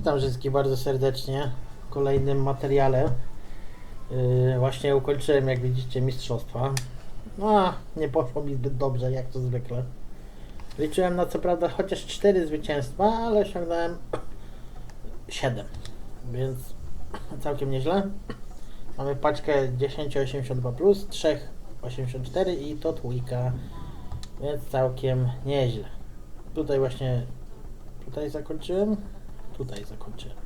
Witam wszystkich bardzo serdecznie w kolejnym materiale. Yy, właśnie ukończyłem, jak widzicie, mistrzostwa. No, nie poszło mi zbyt dobrze, jak to zwykle. Liczyłem na co prawda chociaż 4 zwycięstwa, ale osiągnąłem 7, więc całkiem nieźle. Mamy paczkę 10,82+, plus, 3,84 i to trójka, więc całkiem nieźle. Tutaj właśnie, tutaj zakończyłem, tutaj zakończyłem.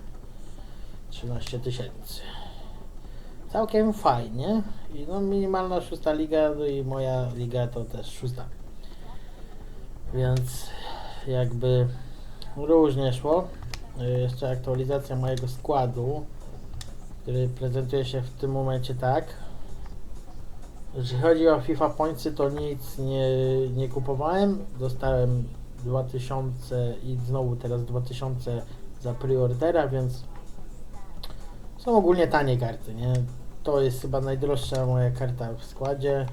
13 tysięcy. Całkiem fajnie. I no minimalna szósta liga, no i moja liga to też szósta. Więc jakby różnie szło. Y, Jeszcze aktualizacja mojego składu, który prezentuje się w tym momencie tak. Jeśli chodzi o FIFA Pointsy, to nic nie, nie kupowałem. Dostałem 2000 i znowu teraz 2000 za preordera, więc są ogólnie tanie karty, nie? To jest chyba najdroższa moja karta w składzie,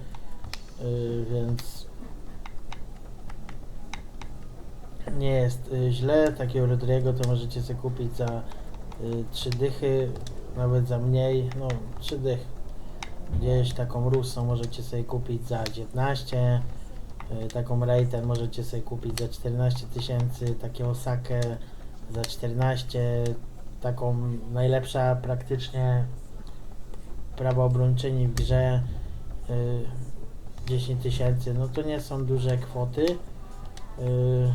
yy, więc nie jest y, źle. Takiego Rodrigo to możecie sobie kupić za y, 3 dychy, nawet za mniej, no 3 dychy. Gdzieś taką Russą możecie sobie kupić za 19, y, taką Reiter możecie sobie kupić za 14 tysięcy, takie Osakę za 14, taką najlepsza praktycznie prawa obrończyni w grze y, 10 tysięcy, no to nie są duże kwoty. Y,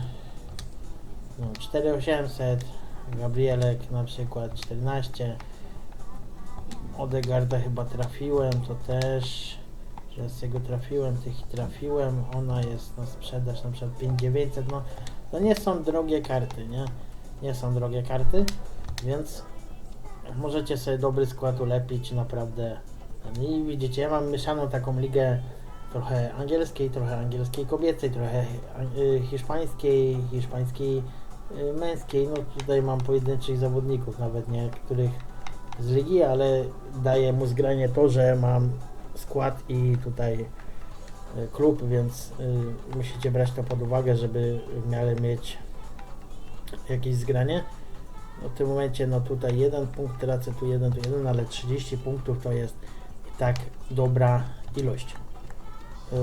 no, 4800, Gabrielek na przykład 14, Odegarda chyba trafiłem, to też, że z tego trafiłem, tych trafiłem, ona jest na sprzedaż na przykład 5900, no to nie są drogie karty, nie? Nie są drogie karty, więc możecie sobie dobry skład ulepić naprawdę. I widzicie, ja mam mieszaną taką ligę trochę angielskiej, trochę angielskiej kobiecej, trochę y, hiszpańskiej, hiszpańskiej y, męskiej. No tutaj mam pojedynczych zawodników, nawet niektórych z ligi, ale daje mu zgranie to, że mam skład i tutaj y, klub, więc musicie brać to pod uwagę, żeby w miarę mieć jakieś zgranie. No w tym momencie, no tutaj jeden punkt tracę, tu jeden, tu jeden, ale 30 punktów to jest i tak dobra ilość. Yy,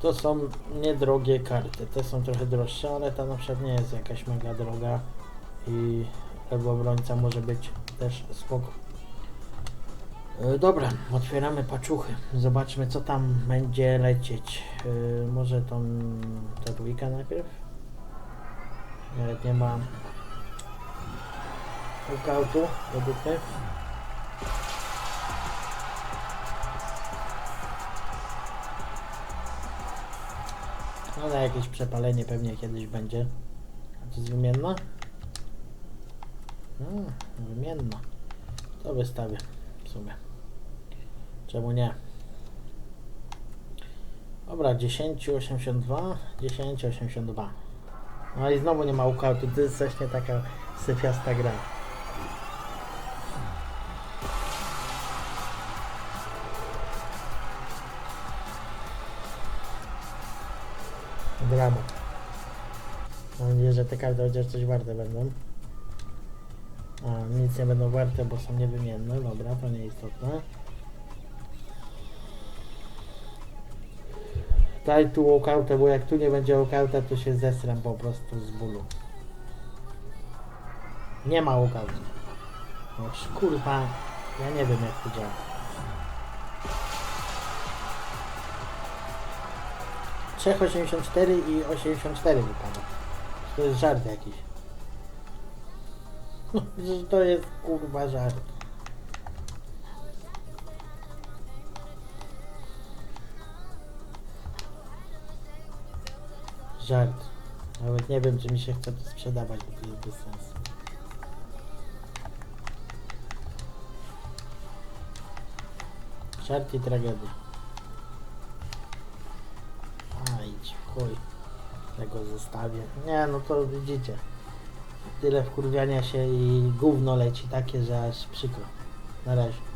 To są niedrogie karty, te są trochę droższe, ale ta na przykład nie jest jakaś mega droga i lewy obrońca może być też spoko. Yy, Dobra, otwieramy paczuchy. Zobaczmy co tam będzie lecieć. Yy, może tą ta dwójka najpierw? Nawet nie ma według mnie. No na jakieś przepalenie pewnie kiedyś będzie. A to jest wymienna? Hmm, wymienna. To wystawię w sumie. Czemu nie? Dobra, 10,82, 10,82. No i znowu nie ma układu, to jest właśnie taka syfiasta gra. Drama. Mam nadzieję, że te karty chociaż coś warte będą. A, nic nie będą warte, bo są niewymienne. Dobra, to nieistotne. Daj tu walkoutę, bo jak tu nie będzie walkouta, to się zesram po prostu z bólu. Nie ma walkoutu. No kurwa, ja nie wiem jak to działa. 3,84 i 84 wypada. To jest żart jakiś. To jest kurwa żart. Żart. Nawet nie wiem, czy mi się chce to sprzedawać, bo to jest bez sensu. Żart i tragedia. A idź chuj. Tego zostawię. Nie, no to widzicie. Tyle wkurwiania się i gówno leci takie, że aż przykro. Na razie.